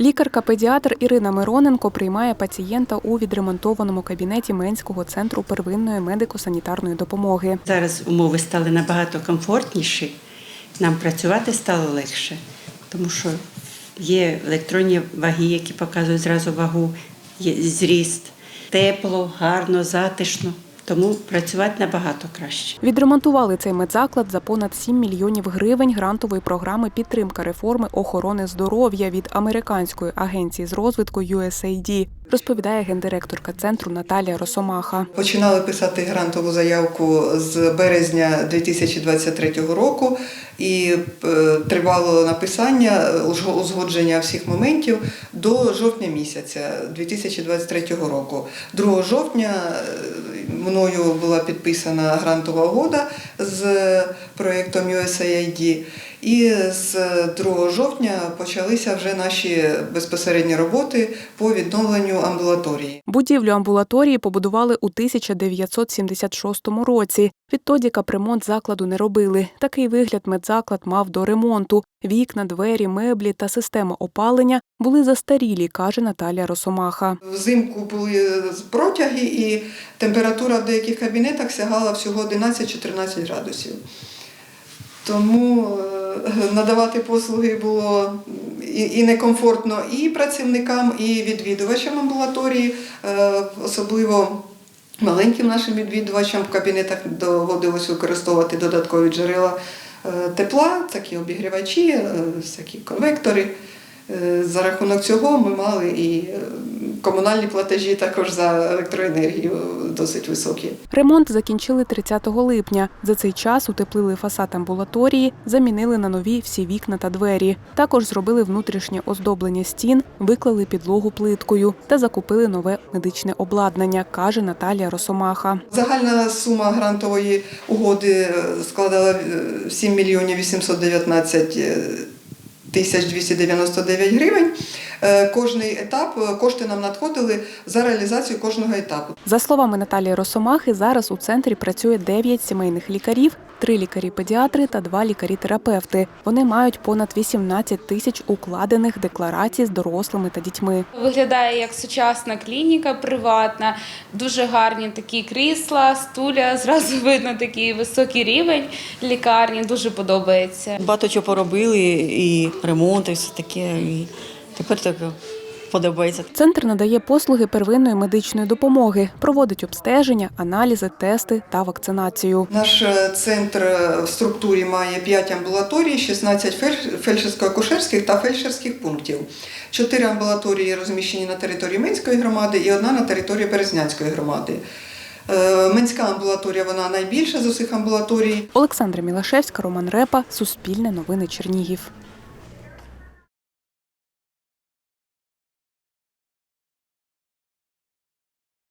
Лікарка-педіатр Ірина Мироненко приймає пацієнта у відремонтованому кабінеті Менського центру первинної медико-санітарної допомоги. Зараз умови стали набагато комфортніші, нам працювати стало легше, тому що є електронні ваги, які показують зразу вагу, є зріст, тепло, гарно, затишно. Тому працювати набагато краще. Відремонтували цей медзаклад за понад 7 мільйонів гривень грантової програми підтримка реформи охорони здоров'я від американської агенції з розвитку USAID, розповідає гендиректорка центру Наталія Росомаха. Починали писати грантову заявку з березня 2023 року, і е, тривало написання узго- узгодження всіх моментів до жовтня місяця 2023 року. 2 жовтня е, мною була підписана грантова угода з проєктом USAID. І з 2 жовтня почалися вже наші безпосередні роботи по відновленню амбулаторії. Будівлю амбулаторії побудували у 1976 році. Відтоді капремонт закладу не робили. Такий вигляд медзаклад мав до ремонту. Вікна, двері, меблі та система опалення були застарілі, каже Наталія Росомаха. Взимку були протяги, і температура в деяких кабінетах сягала всього 11-14 градусів. Тому е, надавати послуги було і некомфортно і працівникам, і відвідувачам амбулаторії, Е, особливо маленьким нашим відвідувачам в кабінетах доводилось використовувати додаткові джерела е, тепла, такі обігрівачі, е, всякі конвектори. Е, За рахунок цього ми мали і е, комунальні платежі також за електроенергію досить високі. Ремонт закінчили 30 липня. За цей час утеплили фасад амбулаторії, замінили на нові всі вікна та двері. Також зробили внутрішнє оздоблення стін, виклали підлогу плиткою та закупили нове медичне обладнання, каже Наталія Росомаха. Загальна сума грантової угоди е, складала е, 7 мільйонів 819 е, тисяч 299 гривень. Е, Кожний етап, е, кошти нам надходили за реалізацію кожного етапу. За словами Наталії Росомахи, зараз у центрі працює 9 сімейних лікарів, 3 лікарі-педіатри та 2 лікарі-терапевти. Вони мають понад 18 тисяч укладених декларацій з дорослими та дітьми. Виглядає як сучасна клініка приватна, дуже гарні такі крісла, стуля. Зразу видно такий високий рівень лікарні. Дуже подобається. Багато чого поробили, і ремонт, і все таке. І тепер так подобається. Центр надає послуги первинної медичної допомоги, проводить обстеження, аналізи, тести та вакцинацію. Наш е, центр е, в структурі має 5 амбулаторій, 16 фельдшерсько-акушерських та фельдшерських пунктів. Чотири амбулаторії розміщені на території Минської громади і одна на території Березнянської громади. Е, Минська амбулаторія вона найбільша з усіх амбулаторій. Олександра Мілашевська, Роман Репа, Суспільне новини Чернігів.